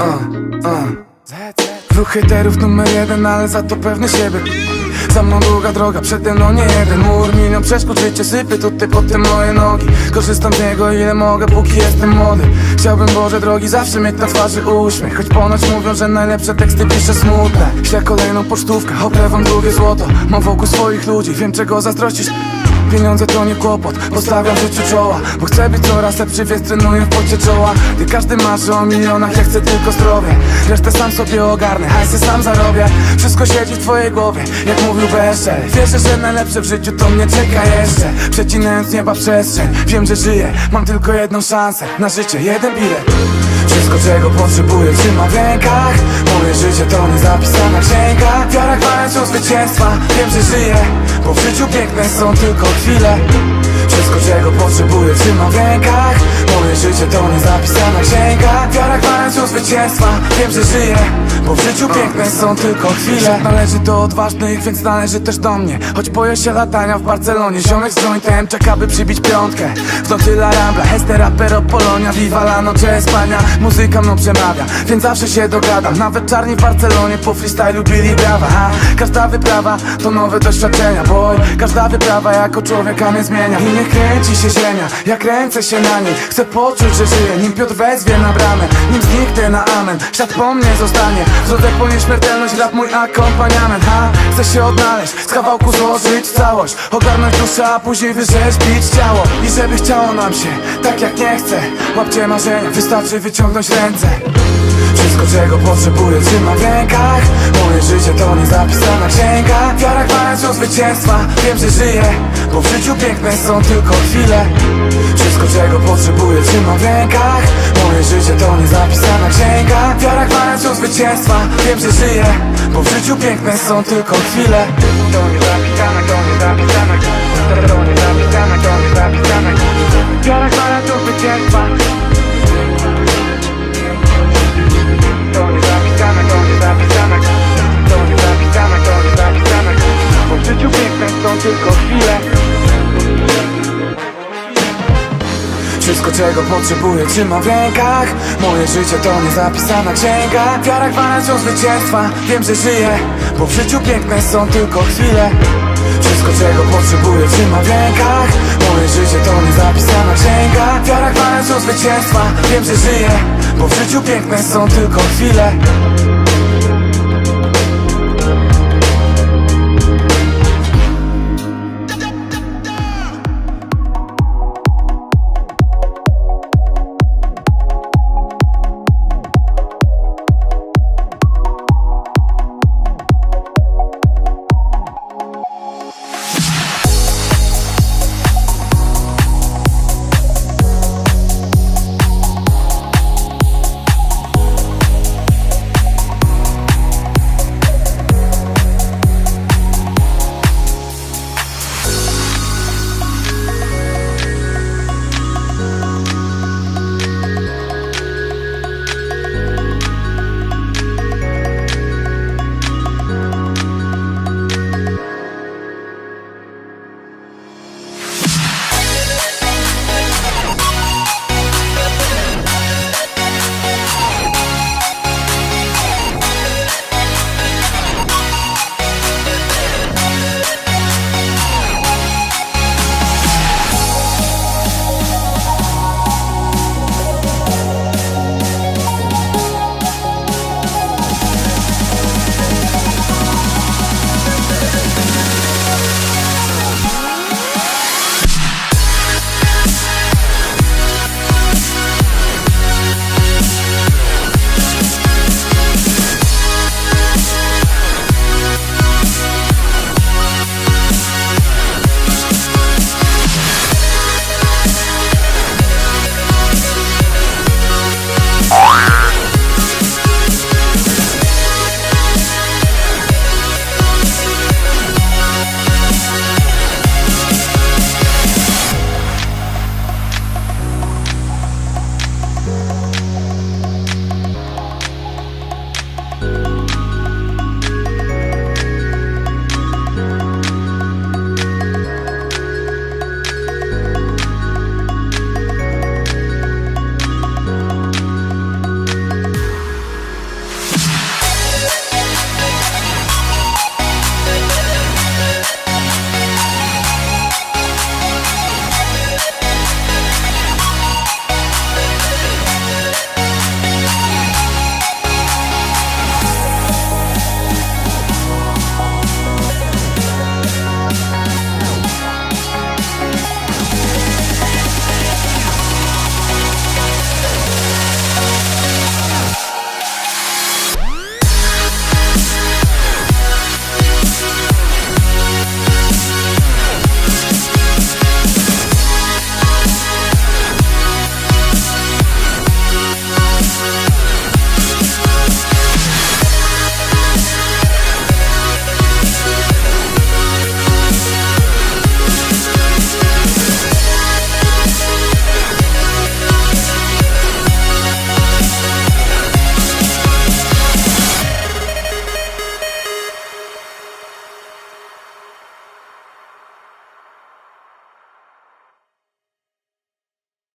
uh, uh. Dwóch numer jeden, ale za to pewny siebie. Za mną długa droga, przede mną nie jeden. Mur, milion przeszkód, życie sypie tutaj pod moje nogi. Korzystam z niego ile mogę, póki jestem młody. Chciałbym Boże drogi zawsze mieć na twarzy uśmiech. Choć ponoć mówią, że najlepsze teksty piszę smutne. Ślę kolejną pocztówkę, obrewam drugie złoto. Mam wokół swoich ludzi, wiem czego zazdrościsz Pieniądze to nie kłopot, postawiam życiu czoła Bo chcę być coraz lepszy, więc trenuję w pocie czoła. Gdy każdy marzy o milionach, ja chcę tylko zdrowie. Resztę sam sobie ogarnę, hajsy sam zarobię. Wszystko siedzi w twojej głowie, jak mówił Beszel Wierzę, że najlepsze w życiu to mnie czeka jeszcze. Przecinając nieba przestrzeń, wiem, że żyję Mam tylko jedną szansę na życie, jeden bilet wszystko czego potrzebuję. Trzymam w rękach. Moje życie to nie zapisana księga. Wiara gwarancją zwycięstwa. Wiem, że żyję Bo w życiu piękne są tylko chwile. Wszystko czego potrzebuję trzymam w rękach życie to nie zapisana księga. Wiara gwarancją zwycięstwa. Wiem, że żyję Bo w życiu piękne są tylko chwile. Należy do odważnych, więc należy też do mnie. Choć boję się latania w Barcelonie Ziomek z jointem czeka by przybić piątkę. W nocy La Rambla, Hester, Apero, Polonia Viva la noche Espania. Muzyka mną przemawia, więc zawsze się dogadam. Nawet czarni w Barcelonie po freestylu bili brawa? Każda wyprawa to nowe doświadczenia Boy, każda wyprawa jako człowieka mnie zmienia. I nie kręci się ziemia, ja kręcę się na niej. Chcę poczuć, że żyję, nim Piotr wezwie na bramę Nim zniknę na amen, świat po mnie zostanie W drodze po nieśmiertelność, rap mój akompaniament. Ha? Chcę się odnaleźć, z kawałku złożyć całość. Ogarnąć duszę, a później wyrzeźbić ciało. I żeby chciało nam się, tak jak nie chcę Łapcie marzenia, wystarczy wyciągnąć ręce. Wszystko czego potrzebuję trzymam w rękach. Moje życie to nie zapisana księga Wiara gwarancją zwycięstwa. Wiem, że żyję Bo w życiu piękne są tylko chwile. Wszystko czego potrzebuję trzymam w rękach. Moje życie to nie zapisana księga. Wiara gwarancją zwycięstwa. Wiem, że żyję Bo w życiu piękne są tylko chwile. To nie zapisana, to nie wszystko czego potrzebuję. Trzymam w rękach. Moje życie to nie zapisana księga. Wiara gwarancją zwycięstwa. Wiem, że żyję Bo w życiu piękne są tylko chwile. Wszystko czego potrzebuję trzymam w rękach. Moje życie to nie zapisana księga. Wiara gwarancją zwycięstwa. Wiem, że żyję Bo w życiu piękne są tylko chwile